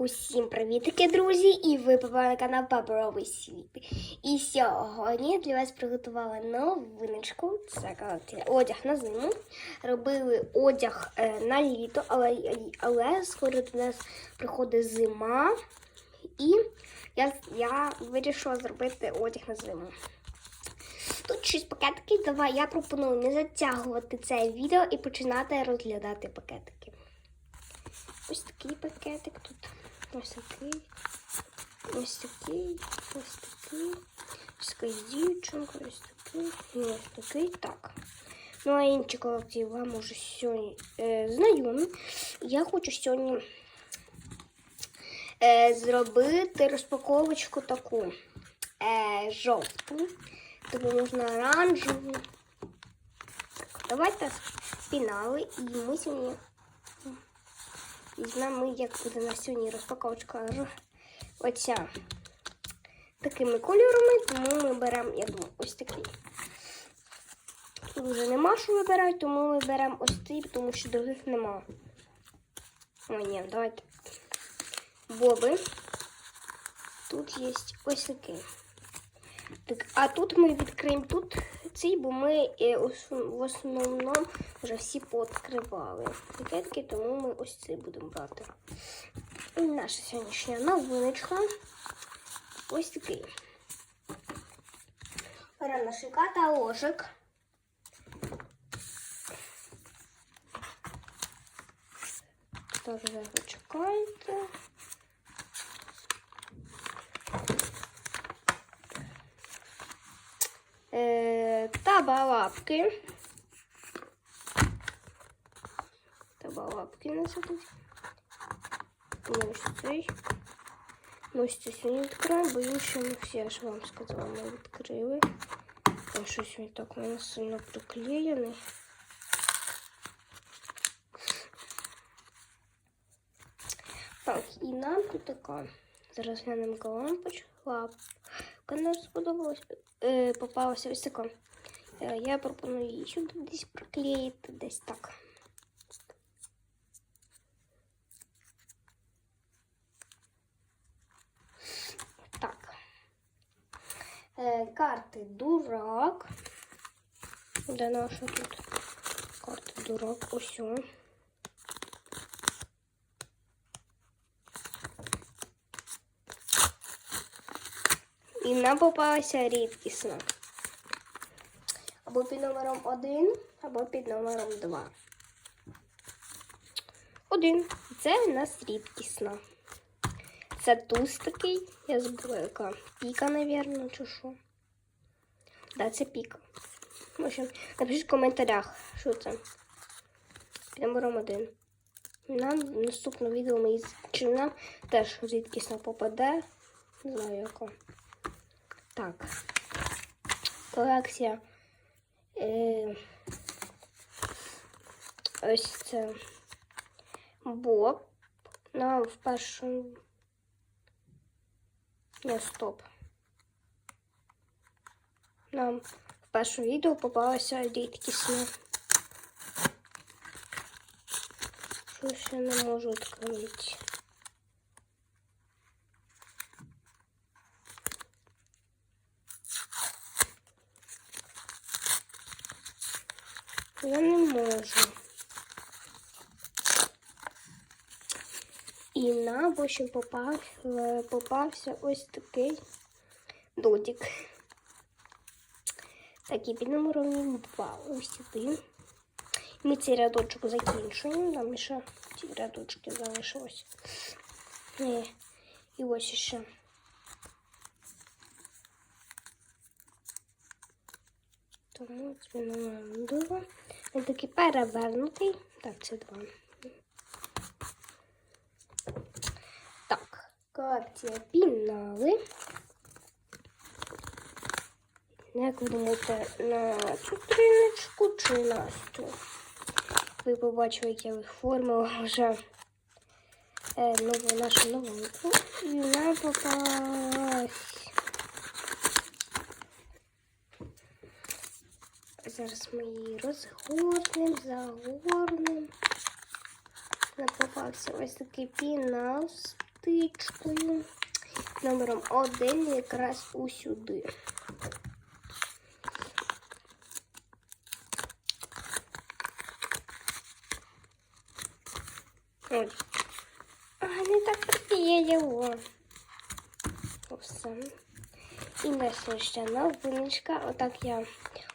Усім привітки, друзі! І ви попали на канал Паперовий світ. І сьогодні для вас приготувала новиночку. Це одяг на зиму. Робили одяг е, на літо, але, але скоро до нас приходить зима. І я, я вирішила зробити одяг на зиму. Тут шість пакетиків. Давай я пропоную не затягувати це відео і починати розглядати пакетики. Ось такий пакетик тут. Ось такий. Ось такий. Ось такий. Ось така дівчинка, ось такий. І ось такий. Так. Ну, а інші колекції вам уже сьогодні е, знайомі. Я хочу сьогодні е, зробити розпаковочку таку е, жовту. Тобі можна оранжеву. Так, давайте пінали. І ми сьогодні візьмемо, як буде на сьогодні розпаковочка оця такими кольорами, тому ми беремо, я думаю, ось такий. Тут вже нема що вибирати, тому ми беремо ось цей, тому що других нема. О, ні, давайте. Боби. Тут є ось такий. Так, а тут ми відкриємо тут цей, бо ми е, в основному вже всі пооткривали пакетки, тому ми ось цей будемо брати. І наша сьогоднішня новиночка. Ось такий. Беремо наш каталожик. Так, зараз табалапки. Табалапки у нас тут. Ось цей. Ми ось це сьогодні відкриваємо, бо він ще не всі, я ж вам сказала, ми відкрили. Там щось він так у мене сильно приклеєний. Так, і нам тут така. Зараз глянемо лампочку. Лапка нам сподобалась. Е, попалася ось така. Е, я пропоную її сюди десь приклеїти, десь так. Так. Е, карти дурак. Де наша тут? Карти дурак. Ось. о. І нам попалася рідкісна. Або під номером 1, або під номером 2. Один. Це у нас рідкісна. Це туз такий. Я забула, яка. Піка, напевно, чи що. Да, це піка. В общем, напишіть в коментарях, що це. Під номером 1. Нам в наступному відео ми чи нам теж рідкісно попаде. Не знаю яка. Так. Колекція. ось це Боб. Нам в першому. Не, стоп. Нам в першому відео попалася рідкісна. Щось я не можу відкрити. Я не можу. І в общем, попав, е, попався ось такий додік. Такий під номером 2. Ось один. Ми цей рядочок закінчуємо. Нам ще ці рядочки залишилось. Е, І ось ще. Тому це номер 2. Він такий перевернутий. Так, це 2. Так, колекція пінали. Як ви думаєте, на цю триночку чи на цю? Ви побачили, як я оформила вже е, нову нашу новинку. І вона попалась. Зараз ми її розгорнемо, загорнемо. Нам попався ось такий пінал з птичкою. Номером один якраз усюди. Ой. А, не так приклеїло. Все. І наша ще новиночка. Отак я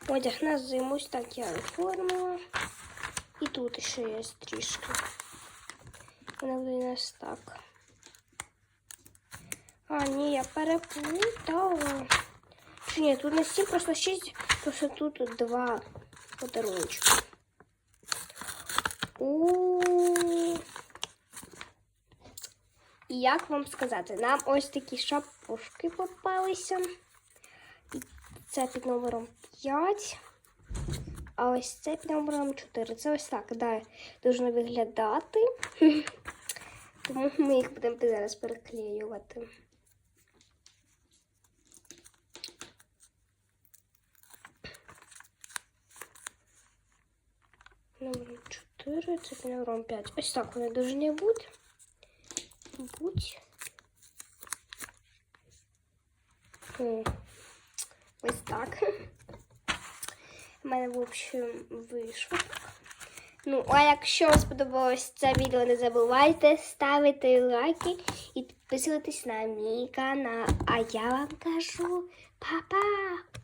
одяг на зиму, ось так я оформила. І тут ще є трішки. Вона буде нас так. А, ні, я переплутала. Чи ні, тут на 7, просто 6, просто тут два подаруночки. У. І як вам сказати, нам ось такі шапушки попалися. Це під номером 5. А ось це під номером 4. Це ось так, да, должно виглядати. Тому ми їх будемо зараз переклеювати. Номер 4, це номером 5. Ось так вони повинні бути. Будь. Ось так. У мене, в общем, вийшло. Ну, а якщо вам сподобалось це відео, не забувайте ставити лайки і підписуватись на мій канал. А я вам кажу па-па!